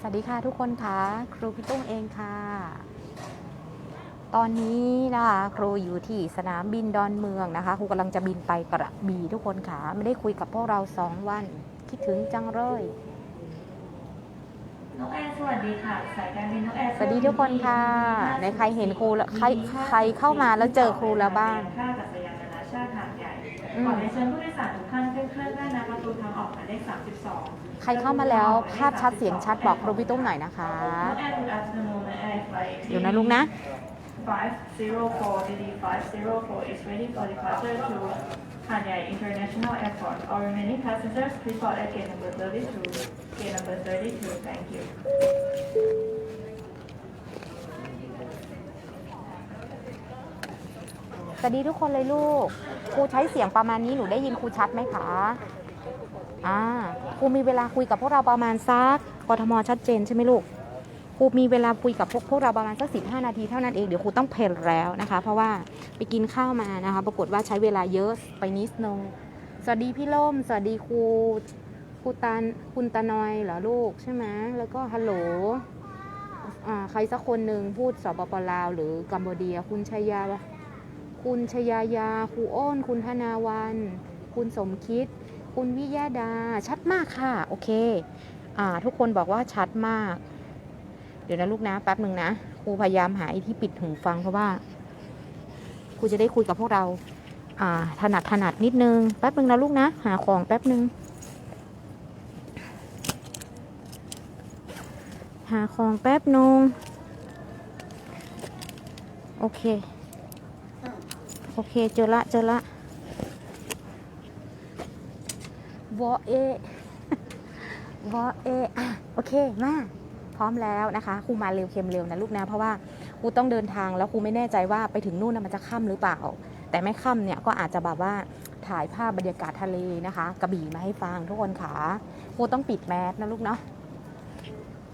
สวัสดีค่ะทุกคนค่ะครูพี่ตุ้งเองค่ะ ตอนนี้นะคะครูอยู่ที่สนามบินดอนเมืองนะคะครูกำลังจะบินไปกระบี่ทุกคนค่ะไม่ได้คุยกับพวกเราสองวัน คิดถึงจังเลยน้องแอร์สวัสดีค่ะสายการบินน้องแอร์สวัสดีทุกคนค่ะในใครเห็นครูแล้วใครใครเข้ามาแล้วเจอครูแล้วบ้าง ใหญ่อืมขอเรียนเชิญผู้โดยสารทุกท่านขึ้นเครื่องได้นะประตูทางออกหมายเลข32ใครเข้ามาแล้วภาพชัดเสียงชัดบอกครูพี่ตุ้มหน่อยนะคะน้องแอร์ good afternoon น้องแอร์ flight เดี๋ยวนะลูกนะ 504 DD 504 is ready for departure to Hanoi International Airport. All remaining passengers please board at gate number 32. Gate number 32, thank you. สวัสดีทุกคนเลยลูก ครูใช้เสียงประมาณนี้หนูได้ยินครูชัดไหมคะอ่าครูมีเวลาคุยกับพวกเราประมาณสักกทมชัดเจนใช่ไหมลูกครูมีเวลาคุยกับพวกพวกเราประมาณสักสิบห้านาทีเท่านั้นเองเดี๋ยวครูต้องเพลแล้วนะคะ เพราะว่าไปกินข้าวมานะคะ ปรากฏว่าใช้เวลาเยอะไปนิดนึงสวัสดีพี่ล่ม สวัสดีครูครูตานคุณตานอยเหรอลูกใช่ไหมแล้วก็ฮัลโหลอ่าใครสักคนหนึ่งพูดสปปลาว หรือกัมพูเดียคุณชัยยา คุณชยายาครูอ้น คุณธนาวัน คุณสมคิด คุณวิยาดา ชัดมากค่ะ โอเค อ่า ทุกคนบอกว่าชัดมาก เดี๋ยวนะลูกนะ แป๊บหนึ่งนะ ครูพยายามหาไอ้ที่ปิดหูฟังเพราะว่า ครูจะได้คุยกับพวกเรา อ่า ถนัดถนัดนิดนึง แป๊บหนึ่งนะลูกนะ หาของแป๊บหนึ่งหาของแป๊บนึง โอเค โอเคเจอละเจอละวอเอวอเออะโอเคมาพร้อมแล้วนะคะครูมาเร็วเค็มเร็วนะลูกนะเพราะว่าครูต้องเดินทางแล้วครูไม่แน่ใจว่าไปถึงนู่นนะมันจะค่ำหรือเปล่า แต่ไม่ค่ำเนี่ยก็อาจจะแบบว่าถ่ายภาพบรรยากาศทะเลนะคะ กระบี่มาให้ฟังทุกคนค่ะครูต้องปิดแมสนะลูกเนาะ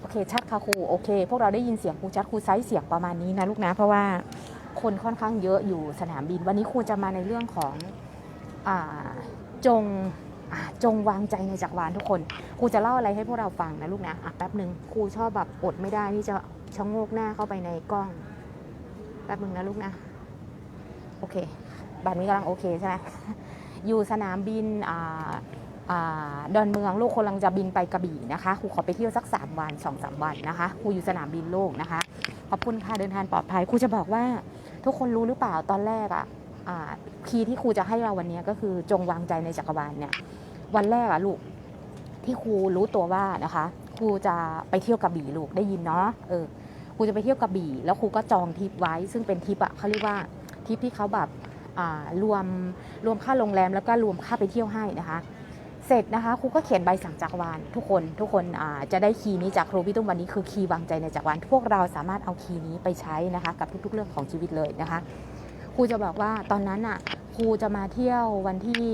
โอเคชัดค่ะครูโอเค พวกเราได้ยินเสียงครูชัดครูไซส์เสียงประมาณนี้นะลูกนะเพราะว่า คนค่อนข้างเยอะอยู่สนามบิน วันนี้ครูจะมาในเรื่องของอจงจงวางใจในจักรวาลทุกคนครูจะเล่าอะไรให้พวกเราฟังนะลูกนะอะแป๊บหนึ่งครูชอบแบบอดไม่ได้ที่จะชะโงกหน้าเข้าไปในกล้องแป๊บหนึ่งนะลูกนะโอเคแบบนี้กำลังโอเคใช่ไหมอยู่สนามบินอ่าอ่าดอนเมืองลูกคนกำลังจะบินไปกระบี่นะคะครูขอไปเที่ยวสัก 3 วัน2อสวันนะคะครูอยู่สนามบินโลกนะคะ ขอบคุณค่ะเดินทางปลอดภัยครูจะบอกว่า ทุกคนรู้หรือเปล่าตอนแรกอะอ่าคีย์ที่ครูจะให้เราวันนี้ก็คือจงวางใจในจักรวาลเนี่ย วันแรกอะลูกที่ครูรู้ตัวว่านะคะ ครูจะไปเที่ยวกระบี่ลูกได้ยินเนาะเออครูจะไปเที่ยวกระบี่ แล้วครูก็จองทริปไว้ ซึ่งเป็นทริปอะเขาเรียกว่าทริปที่เขาแบบอ่ารวมรวมค่าโรงแรมแล้วก็รวมค่าไปเที่ยวให้นะคะ เสร็จนะคะครูก็เขียนใบสั่งจักรวาลทุกคนทุกคนจะได้คีย์นี้จากครูพี่ตุ้มวันนี้คือคีย์วางใจในจักรวาลพวกเราสามารถเอาคีย์นี้ไปใช้นะคะกับทุก ๆ เรื่องของชีวิตเลยนะคะครูจะบอกว่าตอนนั้นอะครูจะมาเที่ยววันที่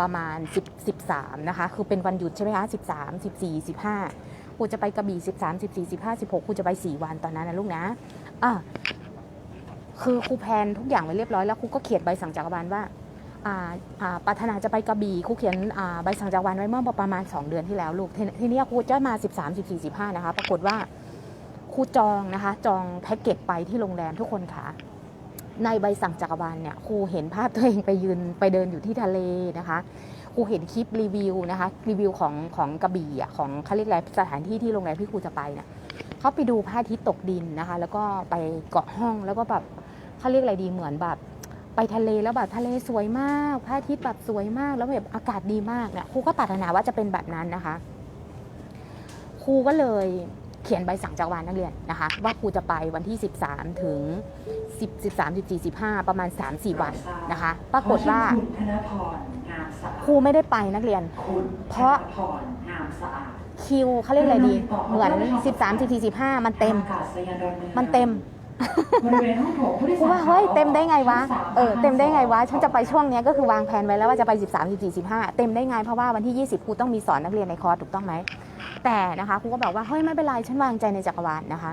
ประมาณ 10 13นะคะคือเป็นวันหยุดใช่ไหมคะ13 14 15ครูจะไปกระบี่13 14 15 16ครูจะไป4วันตอนนั้นนะลูกนะอะคือครูแพนทุกอย่างไว้เรียบร้อยแล้วครูก็เขียนใบสั่งจักรวาลว่า ปรารถนาจะไปกระบี่ครูเขียนใบสั่งจากรวันไว้เมื่อประมาณ 2 เดือนที่แล้วลูกทีทีนี้ครูจะมา 13 14 15 นะคะ ปรากฏว่าครูจองนะคะ จองแพ็กเกจไปที่โรงแรมทุกคนค่ะ ในใบสั่งจักรวาลเนี่ยครูเห็นภาพตัวเองไปยืนไปเดินอยู่ที่ทะเลนะคะครูเห็นคลิปรีวิวนะคะ รีวิวของของกระบี่อะของเขาเรียกอะไรสถานที่ที่โรงแรมที่ครูจะไปเนี่ยเขาไปดูพระอาทิตย์ตกดินนะคะ แล้วก็ไปเกาะห้องแล้วก็แบบเขาเรียกอะไรดีเหมือนแบบ ไปทะเลแล้วแบบทะเลสวยมากพระอาทิตย์แบบสวยมากแล้วแบบอากาศดีมากเนี่ยครูก็ปรารถนาว่าจะเป็นแบบนั้นนะคะ ครูก็เลยเขียนใบสั่งจากวานนักเรียนนะคะ ว่าครูจะไปวันที่ 13 ถึง 10 13 14 15 ประมาณ 3-4 วันนะคะ ปรากฏว่าคุณธนพรงามสะอาดครูไม่ได้ไปนักเรียนคุณเพราะธนพรงามสะอาดคิวเขาเรียกอะไรดี เหมือน 13 14 15 มันเต็มอากาศยานดอนเมืองมันเต็มบริเวณห้องโถงผู้โดยครูสารว่าเฮ้ยเต็มได้ไงวะเออเต็มได้ไงวะฉันจะไปช่วงนี้ก็คือวางแผนไว้แล้วว่าจะไป 13 14 15 เต็มได้ไงเพราะว่าวันที่ 20ครูต้องมีสอนนักเรียนในคอร์สถูกต้องไหมแต่นะคะครูก็บอกว่าเฮ้ยไม่เป็นไรฉันวางใจในจักรวาลนะคะ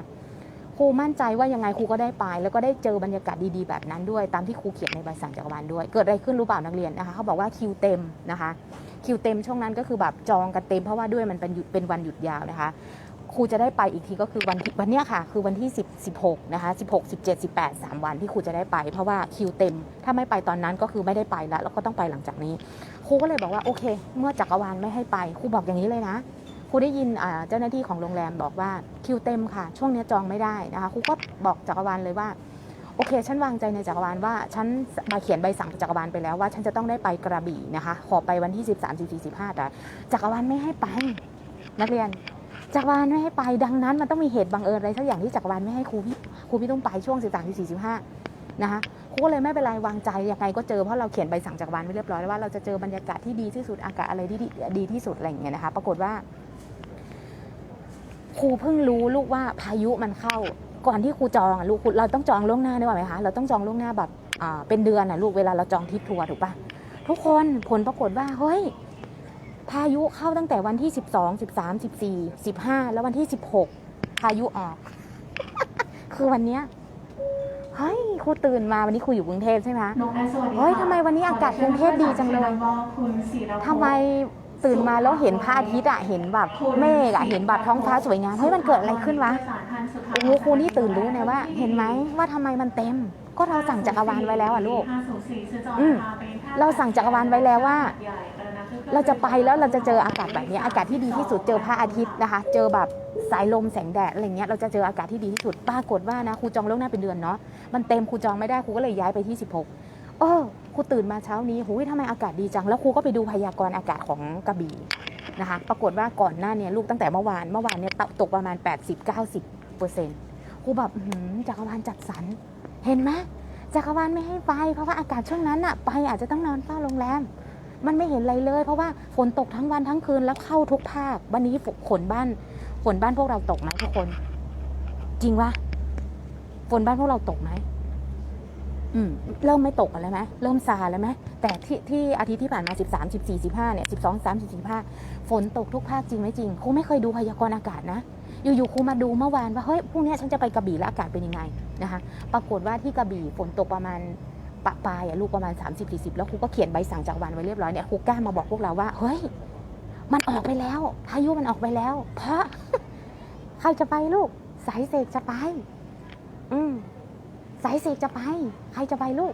ครูมั่นใจว่ายังไงครูก็ได้ไป แล้วก็ได้เจอบรรยากาศดีๆแบบนั้นด้วย ตามที่ครูเขียนในใบสั่งจักรวาลด้วย เกิดอะไรขึ้นรู้เปล่านักเรียนนะคะเขาบอกว่าคิวเต็มนะคะคิวเต็มช่วงนั้นก็คือแบบจองกันเต็มเพราะว่าด้วยมันเป็นเป็นวันหยุดยาวนะคะ ครูจะได้ไปอีกทีก็คือวันที่วันเนี้ยค่ะ คือวันที่10 16นะคะ16 17 18 3 วันที่ครูจะได้ไป เพราะว่าคิวเต็ม ถ้าไม่ไปตอนนั้นก็คือไม่ได้ไปแล้วแล้วก็ต้องไปหลังจากนี้ ครูก็เลยบอกว่าโอเค เมื่อจักรวาลไม่ให้ไปครูบอกอย่างนี้เลยนะครูได้ยินอ่าเจ้าหน้าที่ของโรงแรมบอกว่าคิวเต็มค่ะ ช่วงนี้จองไม่ได้นะคะครูก็บอกจักรวาลเลยว่าโอเค ฉันวางใจในจักรวาลว่า ฉันมาเขียนใบสั่งจักรวาลไปแล้วว่าฉันจะต้องได้ไปกระบี่นะคะ ขอไปวันที่ 13 14 15 แต่จักรวาลไม่ให้ไป นักเรียน จักรวาลไม่ให้ไปดังนั้นมันต้องมีเหตุบังเอิญอะไรสักอย่างที่จักรวาลไม่ให้ครูพี่ครูพี่ต้องไปช่วง 13 14 15นะคะครูก็เลยไม่เป็นไรวางใจยังไงก็เจอเพราะเราเขียนใบสั่งจักรวาลไว้เรียบร้อยแล้วว่าเราจะเจอบรรยากาศที่ดีที่สุดอากาศอะไรที่ดีดีที่สุดอะไรอย่างเงี้ยนะคะปรากฏว่าครูเพิ่งรู้ลูกว่าพายุมันเข้าก่อนที่ครูจองลูกเราต้องจองล่วงหน้าด้วยไหมคะเราต้องจองล่วงหน้าแบบเป็นเดือนอะลูกเวลาเราจองทริปทัวร์ถูกปะทุกคนผลปรากฏว่าเฮ้ย พายุเข้าตั้งแต่วันที่ 12 13 14 15 แล้ววันที่ 16 พายุออก คือวันเนี้ยเฮ้ยครูตื่นมาวันนี้ครูอยู่กรุงเทพใช่ไหมคะนกแอร์สวัสดีค่ะเฮ้ยทำไมวันนี้อากาศกรุงเทพดีจังเลยขอคุณศิรพงศ์ทำไมตื่นมาแล้วเห็นพระอาทิตย์อะเห็นแบบเมฆอะเห็นแบบท้องฟ้าสวยงามเฮ้ยมันเกิดอะไรขึ้นวะโอ้โหครูนี่ตื่นรู้เลยว่า เห็นไหมว่าทำไมมันเต็ม ก็เราสั่งจักรวาลไว้แล้วอะลูกอืมเราสั่งจักรวาลไว้แล้วว่า เราจะไปแล้วเราจะเจออากาศแบบนี้อากาศที่ดีที่สุดเจอพระอาทิตย์นะคะ เจอแบบสายลมแสงแดดอะไรเงี้ยเราจะเจออากาศที่ดีที่สุดปรากฏว่านะครูจองล่วงหน้าเป็นเดือนเนาะมันเต็มครูจองไม่ได้ครูก็เลยย้ายไปที่ 16 เออครูตื่นมาเช้านี้หูยทำไมอากาศดีจัง แล้วครูก็ไปดูพยากรณ์อากาศของกระบี่นะคะ ปรากฏว่าก่อนหน้าเนี้ลูกตั้งแต่เมื่อวานเมื่อวานเนี่ยตกประมาณ 80-90เปอร์เซ็นต์ครูแบบหือจักรวาลจัดสรรเห็นไหมจักรวาลไม่ให้ไปเพราะว่าอากาศช่วงนั้นอะไปอาจจะต้องนอนเฝ้าโรงแรม มันไม่เห็นอะไรเลย เพราะว่าฝนตกทั้งวันทั้งคืนแล้วเข้าทุกภาค วันนี้ฝนบ้านฝนบ้านพวกเราตกไหมทุกคน จริงวะฝนบ้านพวกเราตกไหมอืมเริ่มไม่ตกกันแล้วไหมเริ่มซาแล้วไหมแต่ที่ที่อาทิตย์ที่ผ่านมา 13 14 15เนี่ย12 13 14 15ฝนตกทุกภาคจริงไหมจริงครูไม่เคยดูพยากรณ์อากาศนะอยู่ๆครูมาดูเมื่อวานว่าเฮ้ยพรุ่งนี้ฉันจะไปกระบี่แล้วอากาศเป็นยังไงนะคะ ปรากฏว่าที่กระบี่ฝนตกประมาณ ปะปลายอะลูกประมาณ 30 40 แล้วครูก็เขียนใบสั่งจากวันไว้เรียบร้อยเนี่ยครูกล้ามาบอกพวกเราว่าเฮ้ยมันออกไปแล้วพายุมันออกไปแล้ว เพราะใครจะไปลูก สายเสกจะไป อืมสายเสกจะไป ใครจะไปลูก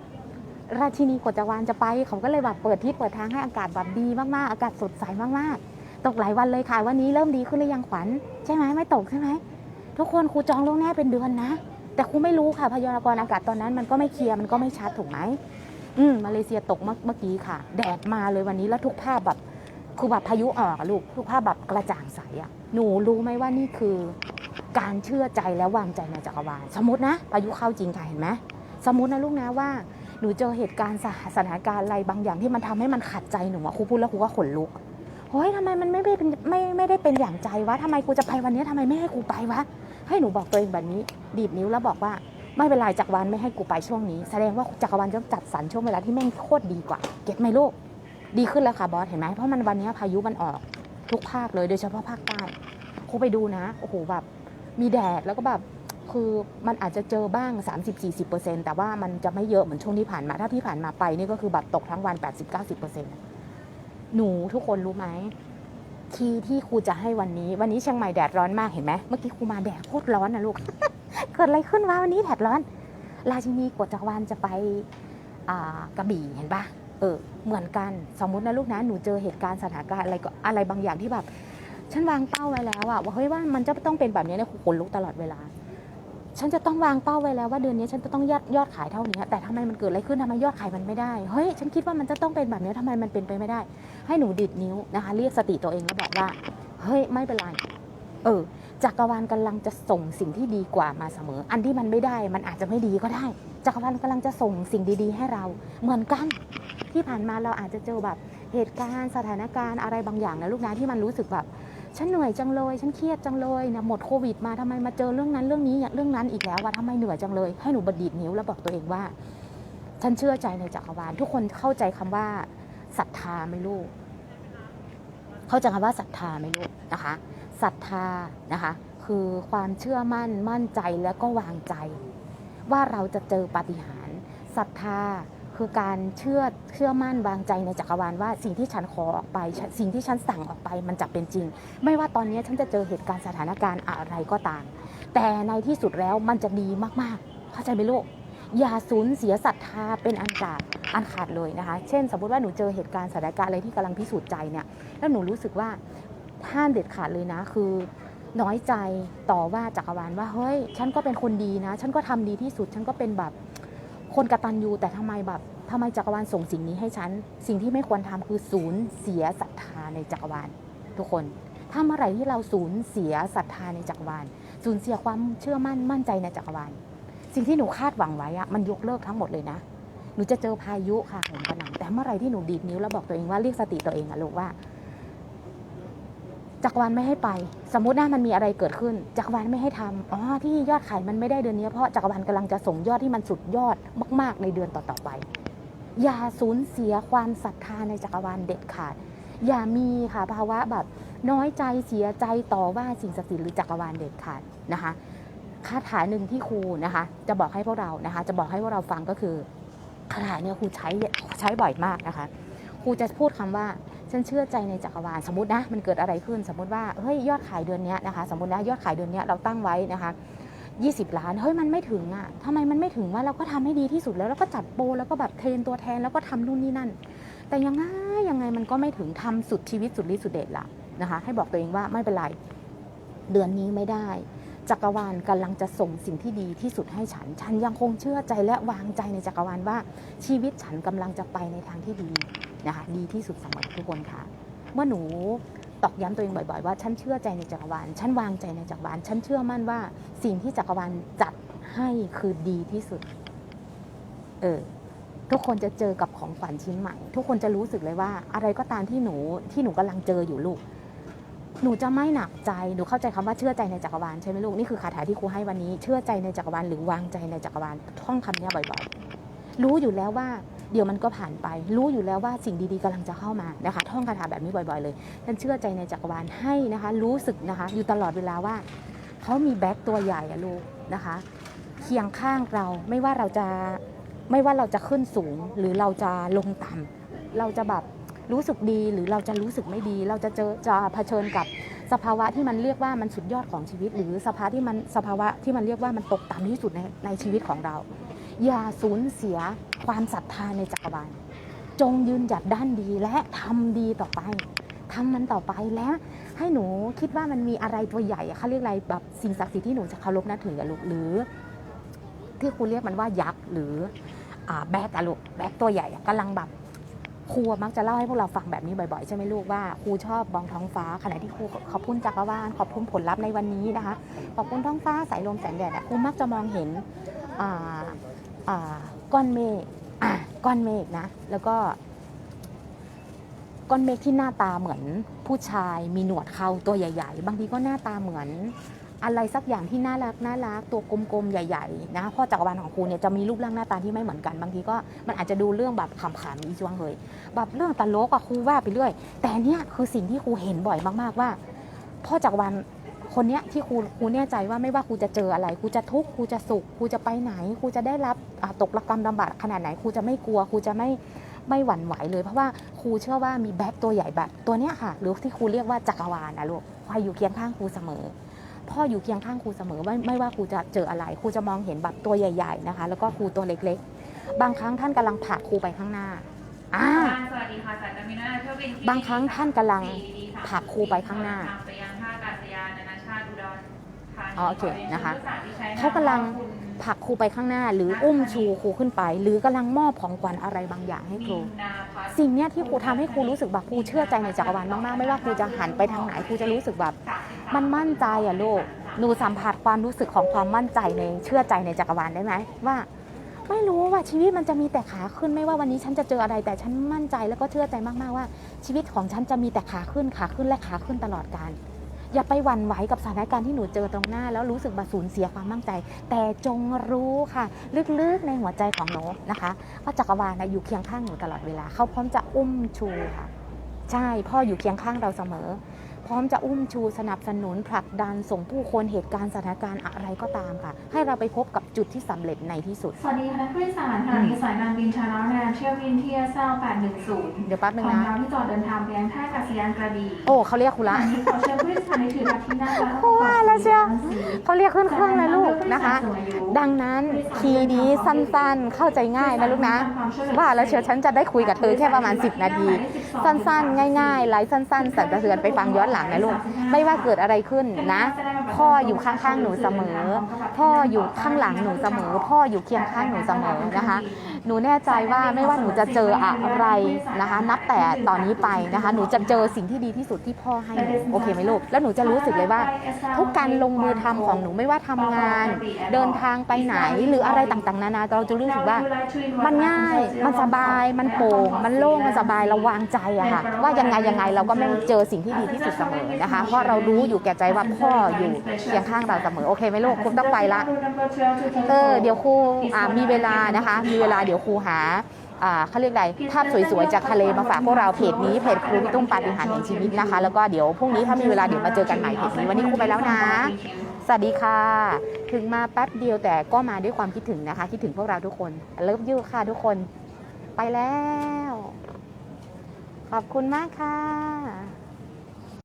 ราชินีกฎจวาลจะไป เขาก็เลยแบบเปิดที่เปิดทางให้อากาศแบบดีมากๆ อากาศสดใสมากๆ ตกหลายวันเลยค่ะ วันนี้เริ่มดีขึ้นหรือยังขวัญ ใช่ไหมไม่ตกใช่ไหม ทุกคนครูจองล่วงหน้าเป็นเดือนนะ แต่ครูไม่รู้ค่ะพยากรณ์อากาศตอนนั้นมันก็ไม่เคลียร์มันก็ไม่ชัดถูกไหมอืมมาเลเซียตกเมื่อกี้ค่ะ แดดมาเลยวันนี้แล้วทุกภาพแบบคือแบบพายุออกลูกทุกภาพแบบกระจ่างใสอะหนูรู้ไหมว่านี่คือ การเชื่อใจและวางใจในจักรวาลสมมตินะพายุเข้าจริงค่ะเห็นไหมสมมตินะลูกนะว่าหนูเจอเหตุการณ์สถสถานการณ์อะไรบางอย่างที่มันทำให้มันขัดใจหนูอะครูพูดแล้วครูก็ขนลุกเฮ้ยทำไมมันไม่ได้เป็นไม่ไม่ได้เป็นอย่างใจวะทำไมกูจะไปวันนี้ทำไมไม่ให้กูไปวะ ให้หนูบอกตัวเองแบบนี้ ดีดนิ้วแล้วบอกว่าไม่เป็นไรจักรวาลไม่ให้กูไปช่วงนี้ แสดงว่าจักรวาลจะจัดสรรช่วงเวลาที่แม่งโคตรดีกว่า เก็ตไหมลูก ดีขึ้นแล้วค่ะบอสเห็นไหมเพราะมันวันนี้พายุมันออกทุกภาคเลยโดยเฉพาะภาคใต้ครูไปดูนะโอ้โหแบบมีแดดแล้วก็แบบคือมันอาจจะเจอบ้าง 30-40%แต่ว่ามันจะไม่เยอะเหมือนช่วงที่ผ่านมาถ้าที่ผ่านมาไปนี่ก็คือแบบตกทั้งวัน 80-90%หนูทุกคนรู้ไหม คีย์ที่ครูจะให้วันนี้ วันนี้เชียงใหม่แดดร้อนมากเห็นไหมเมื่อกี้ครูมาแดดโคตรร้อนนะลูก เกิดอะไรขึ้นวะวันนี้แดดร้อน ราชินีกฎจักรวาลจะไปกระบี่เห็นปะเออเหมือนกันสมมตินะลูกนะหนูเจอเหตุการณ์สถานการณ์อะไรก็อะไรบางอย่างที่แบบฉันวางเป้าไว้แล้วอะว่าเฮ้ยว่ามันจะต้องเป็นแบบนี้เนี่ยครูขนลุกตลอดเวลา ฉันจะต้องวางเป้าไว้แล้วว่าเดือนนี้ฉันจะต้องยอดยอดขายเท่านี้ แต่ทำไมมันเกิดอะไรขึ้นทำไมยอดขายมันไม่ได้ เฮ้ย ฉันคิดว่ามันจะต้องเป็นแบบนี้ทำไมมันเป็นไปไม่ได้ ให้หนูดิดนิ้วนะคะ เรียกสติตัวเองแล้วบอกว่า เฮ้ย ไม่เป็นไร เออ จักรวาลกำลังจะส่งสิ่งที่ดีกว่ามาเสมอ อันที่มันไม่ได้ มันอาจจะไม่ดีก็ได้ จักรวาลกำลังจะส่งสิ่งดี ๆ ให้เรา เหมือนกัน ที่ผ่านมาเราอาจจะเจอแบบเหตุการณ์สถานการณ์อะไรบางอย่างนะลูกนะที่มันรู้สึกแบบ ฉันเหนื่อยจังเลย ฉันเครียดจังเลยนะหมดโควิดมาทำไมมาเจอเรื่องนั้นเรื่องนี้เรื่องนั้นอีกแล้ววะทำไมเหนื่อยจังเลย ให้หนูบดีดนิ้วแล้วบอกตัวเองว่า ฉันเชื่อใจในจักรวาลทุกคนเข้าใจคำว่าศรัทธาไหมลูก เข้าใจคำว่าศรัทธาไหมลูกนะคะศรัทธานะคะ คือความเชื่อมั่นมั่นใจแล้วก็วางใจ ว่าเราจะเจอปาฏิหาริย์ศรัทธา คือการเชื่อเชื่อมั่นวางใจในจักรวาลว่าสิ่งที่ฉันขอออกไป สิ่งที่ฉันสั่งออกไปมันจะเป็นจริง ไม่ว่าตอนนี้ฉันจะเจอเหตุการณ์สถานการณ์อะไรก็ตาม แต่ในที่สุดแล้วมันจะดีมากๆ เข้าใจไหมลูกอย่าสูญเสียศรัทธาเป็นอันขาดอันขาดเลยนะคะ เช่น สมมติว่าหนูเจอเหตุการณ์สถานการณ์อะไรที่กำลังพิสูจน์ใจเนี่ยแล้วหนูรู้สึกว่าห้ามเด็ดขาดเลยนะคือน้อยใจต่อว่าจักรวาลว่าเฮ้ย ฉันก็เป็นคนดีนะ ฉันก็ทำดีที่สุด ฉันก็เป็นแบบ คนกตัญญูแต่ทำไมแบบทำไมจักรวาลส่งสิ่งนี้ให้ฉัน สิ่งที่ไม่ควรทำคือศูนย์เสียศรัทธาในจักรวาล ทุกคนถ้าเมื่อไหร่ที่เราสูญเสียศรัทธาในจักรวาลสูญเสียความเชื่อมั่นมั่นใจในจักรวาล สิ่งที่หนูคาดหวังไว้อะมันยกเลิกทั้งหมดเลยนะหนูจะเจอพายุค่ะโหมกระหน่ำแต่เมื่อไรที่หนูดีดนิ้วแล้วบอกตัวเองว่าเรียกสติตัวเองอะลูกว่า จักรวาลไม่ให้ไป สมมตินะมันมีอะไรเกิดขึ้น จักรวาลไม่ให้ทำอ๋อที่ยอดขายมันไม่ได้เดือนนี้เพราะจักรวาลกำลังจะส่งยอดที่มันสุดยอดมาก ๆ ในเดือนต่อๆไป อย่าสูญเสียความศรัทธาในจักรวาลเด็ดขาด อย่ามีค่ะภาวะแบบน้อยใจเสียใจต่อว่าสิ่งศักดิ์สิทธิ์หรือจักรวาลเด็ดขาดนะคะคาถาหนึ่งที่ครูนะคะ จะบอกให้พวกเรานะคะ จะบอกให้พวกเราฟังก็คือคาถาเนี่ยครูใช้ใช้บ่อยมากนะคะครูจะพูดคำว่า ฉันเชื่อใจในจักรวาลสมมตินะมันเกิดอะไรขึ้น สมมติว่าเฮ้ยยอดขายเดือนนี้นะคะสมมตินะยอดขายเดือนนี้เราตั้งไว้นะคะ20 ล้าน เฮ้ย มันไม่ถึงอะ่ะทำไมมันไม่ถึงว่าเราก็ทำให้ดีที่สุดแล้ว แล้วก็จัดโปรแล้วก็แบบเทรนตัวแทนแล้วก็ทำนู่นนี่นั่น แต่ยังไงยังไงมันก็ไม่ถึงทำสุดชีวิตสุดฤทธิ์สุดเด็ดละนะคะ ให้บอกตัวเองว่าไม่เป็นไร เดือนนี้ไม่ได้ จักรวาลกำลังจะส่งสิ่งที่ดีที่สุดให้ฉัน ฉันยังคงเชื่อใจและวางใจในจักรวาลว่า ชีวิตฉันกำลังจะไปในทางที่ดีนะคะดีที่สุดสำหรับทุกคนค่ะ เมื่อหนูตอกย้ำตัวเองบ่อยๆ ว่าฉันเชื่อใจในจักรวาล ฉันวางใจในจักรวาล ฉันเชื่อมั่นว่าสิ่งที่จักรวาลจัดให้คือดีที่สุด เออ ทุกคนจะเจอกับของขวัญชิ้นใหม่ ทุกคนจะรู้สึกเลยว่า อะไรก็ตามที่หนูที่หนูกำลังเจออยู่ลูก หนูจะไม่หนักใจ หนูเข้าใจคำว่าเชื่อใจในจักรวาลใช่ไหมลูก นี่คือคาถาที่ครูให้วันนี้ เชื่อใจในจักรวาลหรือวางใจในจักรวาล ท่องคำนี้บ่อยๆ รู้อยู่แล้วว่าเดี๋ยวมันก็ผ่านไป รู้อยู่แล้วว่าสิ่งดีๆกำลังจะเข้ามานะคะ ท่องคาถาแบบนี้บ่อย ๆ เลยฉันเชื่อใจในจักรวาลให้นะคะ รู้สึกนะคะ อยู่ตลอดเวลาว่าเขามีแบ็คตัวใหญ่อะลูกนะคะ เคียงข้างเราไม่ว่าเราจะไม่ว่าเราจะขึ้นสูงหรือเราจะลงต่ำเราจะแบบ รู้สึกดีหรือเราจะรู้สึกไม่ดี เราจะเจอจะเผชิญกับสภาวะที่มันเรียกว่ามันสุดยอดของชีวิต หรือสภาวะที่มันสภาวะที่มันเรียกว่ามันตกต่ำที่สุดในในชีวิตของเรา อย่าสูญเสียความศรัทธาในจักรวาลจงยืนหยัดด้านดีและทำดีต่อไปทำมันต่อไปแล้วให้หนูคิดว่ามันมีอะไรตัวใหญ่เขาเรียกอะไรแบบสิ่งศักดิ์สิทธิ์ที่หนูจะเคารพนับถือลูกหรือ ที่ครูเรียกมันว่ายักษ์หรืออแบกอะลูกแบกตัวใหญ่อะกำลังแบบ ครูมักจะเล่าให้พวกเราฟังแบบนี้บ่อยๆ ใช่ไหมลูกว่าครูชอบมองท้องฟ้าขณะที่ครูขอบคุณจักรวาลขอบคุณผลลัพธ์ในวันนี้นะคะ ขอบคุณท้องฟ้าสายลมแสงแดดครูมักจะมองเห็นอ่าอ่าก้อนเมฆก้อนเมฆนะ แล้วก็ก้อนเมฆที่หน้าตาเหมือนผู้ชายมีหนวดเขาตัวใหญ่ ๆ บางทีก็หน้าตาเหมือน อะไรสักอย่างที่น่ารักน่ารักตัวกลมๆ ใหญ่ๆนะพ่อจักรวาลของครูเนี่ยจะมีรูปร่างหน้าตาที่ไม่เหมือนกันบางทีก็มันอาจจะดูเรื่องแบบขำๆอีช่วงเลยแบบเรื่องตลกอะครูว่าไปเรื่อย แต่เนี่ยคือสิ่งที่ครูเห็นบ่อยมากๆว่า พ่อจักรวาลคนเนี้ยที่ครูครูแน่ใจว่าไม่ว่าครูจะเจออะไรครูจะทุกข์ครูจะสุขครูจะไปไหนครูจะได้รับตกระกรรมลำบากขนาดไหนครูจะไม่กลัวครูจะไม่ไม่หวั่นไหวเลยเพราะว่าครูเชื่อว่ามีแบ็คตัวใหญ่แบบตัวเนี้ยค่ะ หรือที่ครูเรียกว่าจักรวาลนะลูกคอยอยู่เคียงข้างครูเสมอ พ่ออยู่เคียงข้างครูเสมอไม่ไม่ว่าครูจะเจออะไรครูจะมองเห็นแบบตัวใหญ่ ๆนะคะ แล้วก็ครูตัวเล็กๆ บางครั้งท่านกำลังผลักครูไปข้างหน้าอ่า สวัสดีค่ะสายการบินนานาเที่ยวบินที่บางครั้งท่านกำลัง4ผลักครูไปข้างหน้าไปยังท่าอากาศยานนานาชาติอุดรธานีอ๋อโอเคนะคะขอเรียนชิญผู้โดยสรที่ใช้นมเขากำลังคุณ ผลักครูไปข้างหน้า หรืออุ้มชูครูขึ้นไป หรือกำลังมอบของขวัญอะไรบางอย่างให้ครูมินนาพัฒน์สิ่งเนี้ยที่ครูทำให้ครูรู้สึกแบบครูเชื่อใจในจักรวาลมากๆ ไม่ว่าครูจะหันไปทางไหนครูจะรู้สึกแบบมันมั่นใจอะลูกหนูสัมผัสความรู้สึกของความมั่นใจในเชื่อใจในจักรวาลได้ไหมว่า ไม่รู้ว่าชีวิตมันจะมีแต่ขาขึ้นไม่ว่าวันนี้ฉันจะเจออะไรแต่ฉันมั่นใจแล้วก็เชื่อใจมากๆว่า ชีวิตของฉันจะมีแต่ขาขึ้นขาขึ้นและขาขึ้นตลอดการ อย่าไปหวั่นไหวกับสถานการณ์ที่หนูเจอตรงหน้า แล้วรู้สึกบาสูญเสียความมั่นใจ แต่จงรู้ค่ะ ลึกๆในหัวใจของหนูนะคะว่าจักรวาลนะอยู่เคียงข้างหนูตลอดเวลา เขาพร้อมจะอุ้มชูค่ะ ใช่พ่ออยู่เคียงข้างเราเสมอ พร้อมจะอุ้มชูสนับสนุนผลักดันส่งผู้คนเหตุการณ์สถานการณ์อะไรก็ตามค่ะ ให้เราไปพบกับจุดที่สำเร็จในที่สุด สวัสดีคณะผู้โดยสารค่ะมีสายการบินชาลาแรมเที่ยวบินที่เซล810 เดี๋ยวแป๊บนึงของนะเราที่จอดเดินทางไปยังท่าอากาศยานกระบี่โอ้เขาเรียกคุณละอันนี้ขอเชิญผู้โดยสารในถือบัตรที่นั่งและว่าแล้วเชียวเขาเรียกขึ้นเครื่องนะลูกนะคะ ดังนั้นคีย์นี้สั้นๆเข้าใจง่ายนะลูกนะว่าแล้วเชียวฉันจะได้คุยกับเธอแค่ประมาณ 10 นาที สั้นๆ ง่ายๆไลฟ์สั้นๆสั่นสะเทือนไปฟังย้อนหลังนะลูกไม่ว่าเกิดอะไรขึ้นนะ พ่ออยู่ข้างๆหนูเสมอ พ่ออยู่ข้างหลังหนูเสมอ พ่ออยู่เคียงข้างหนูเสมอนะคะ หนูแน่ใจว่าไม่ว่าหนูจะเจออะไรนะคะ นับแต่ตอนนี้ไปนะคะ หนูจะเจอสิ่งที่ดีที่สุดที่พ่อให้หนูโอเคไหมลูกแล้วหนูจะรู้สึกเลยว่า ทุกการลงมือทำของหนูไม่ว่าทำงาน เดินทางไปไหนหรืออะไรต่างๆ นานาเราจะรู้สึกว่า มันง่ายมันสบายมันโปร่งมันโล่งมันสบายเราวางใจอะค่ะว่ายังไงยังไงเราก็ไม่เจอสิ่งที่ดีที่สุดเสมอนะคะ เพราะเรารู้อยู่แก่ใจว่าพ่ออยู่เคียงข้างเราเสมอโอเคไหมลูกคุณต้องไปละเออเดี๋ยวครูอ่ามีเวลานะคะ มีเวลาเดี๋ยวครูหาอ่าเขาเรียกอะไรภาพสวยๆ จากทะเลมาฝากพวกเราเพจนี้เพจครูพี่ตุ้มปาฏิหาริย์แห่งชีวิตนะคะ แล้วก็เดี๋ยวพรุ่งนี้ถ้ามีเวลาเดี๋ยวมาเจอกันใหม่เพจนี้วันนี้ครูไปแล้วนะ สวัสดีค่ะ ถึงมาแป๊บเดียวแต่ก็มาด้วยความคิดถึงนะคะ คิดถึงพวกเราทุกคนเลิฟยูค่ะทุกคน ไปแล้ว ขอบคุณมากค่ะ